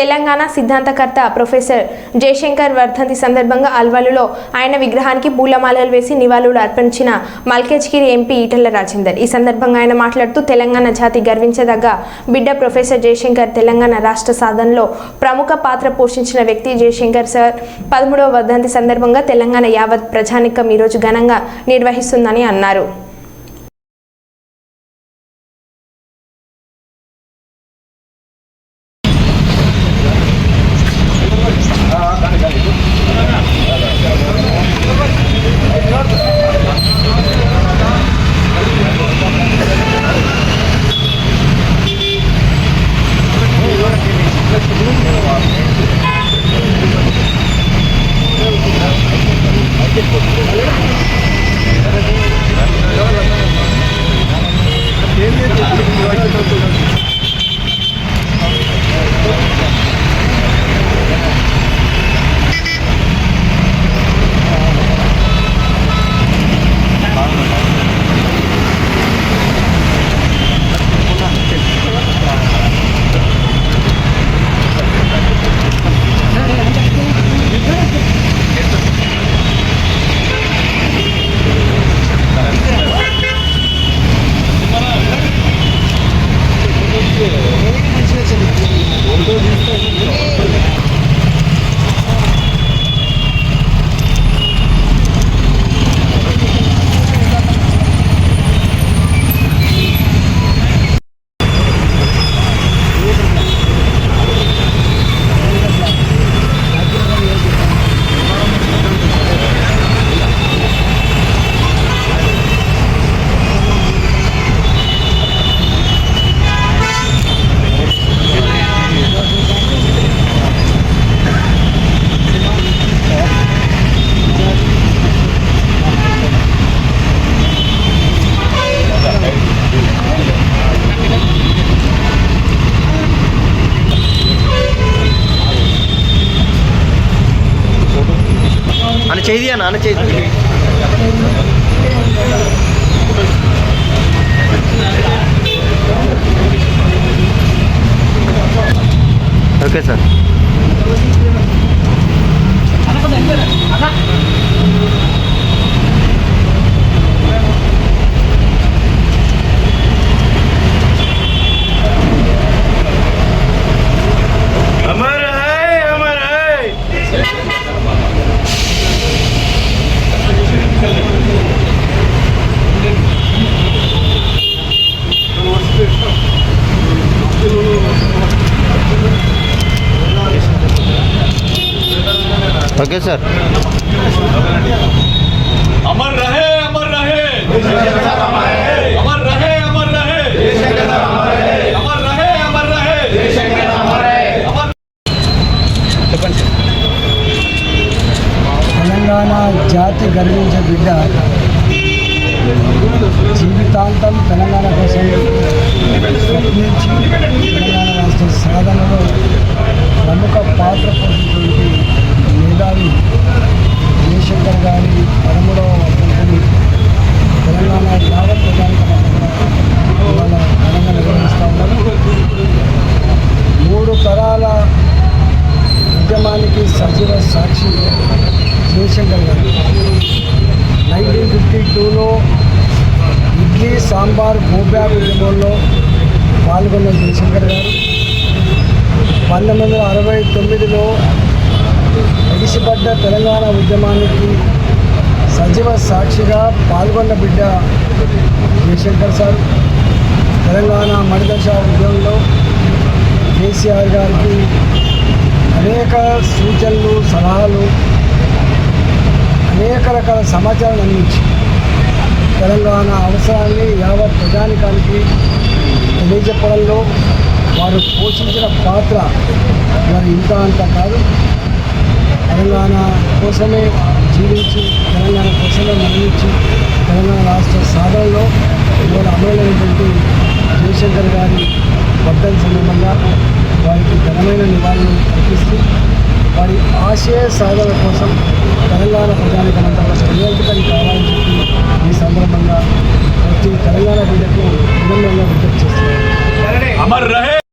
Telangana సిద్ధాంతకర్త professor Jayashankar వర్ధంతి సందర్భంగా అల్వాలులో ఆయన విగ్రహానికి పూలమాలలు వేసి నివాళులు అర్పించిన మల్కేజ్గిరి ఎంపీ ఈటల రాజేందర్. ఈ సందర్భంగా ఆయన మాట్లాడుతూ తెలంగాణ జాతి గర్వించదగ్గ బిడ్డ ప్రొఫెసర్ జయశంకర్ తెలంగాణ రాష్ట్ర సాధనలో ప్రముఖ పాత్ర పోషించిన వ్యక్తి జయశంకర్ సార్. పదమూడవ వర్ధంతి సందర్భంగా తెలంగాణ యావత్ ప్రజానికం ఈరోజు ఘనంగా నిర్వహిస్తుందని అన్నారు. Thank you. చేయి అన్న అన్న చేయి ఓకే సార్. అమరాయ్ అమరాయ్ ఓకే సార్ సజీవ సాక్షి జయశంకర్ గారు. నైన్టీన్ ఫిఫ్టీ టూలో ఇడ్లీ సాంబార్ గోబ్యా ఉద్యమంలో పాల్గొన్న జయశంకర్ గారు. పంతొమ్మిది వందల అరవై తొమ్మిదిలో ఎగిసిపడ్డ తెలంగాణ ఉద్యమానికి సజీవ సాక్షిగా పాల్గొన్న బిడ్డ జయశంకర్ సార్. తెలంగాణ మణిదశ ఉద్యమంలో కేసీఆర్ గారికి అనేక సూచనలు సలహాలు అనేక రకాల సమాచారం అందించి తెలంగాణ అవసరాన్ని యావత్ ప్రజానికానికి తెలియజెప్పడంలో వారు పోషించిన పాత్ర మరి ఇంత అంత కాదు. తెలంగాణ కోసమే జీవించి తెలంగాణ కోసమే మరణించి తెలంగాణ రాష్ట్ర సాధనలో ఇవాళ అమలైనటువంటి జయశంకర్ గారి వర్ధన్ సందర్భంగా వారికి ఘనమైన నివాళులు అర్పిస్తూ వారి ఆశయ సాధన కోసం తెలంగాణ ప్రజానికమంతా ప్రియాంకితం కావాలని చెప్పి ఈ సందర్భంగా ప్రతి తెలంగాణ బిడ్డకు అభినందనలు విజ్ఞప్తి చేస్తున్నారు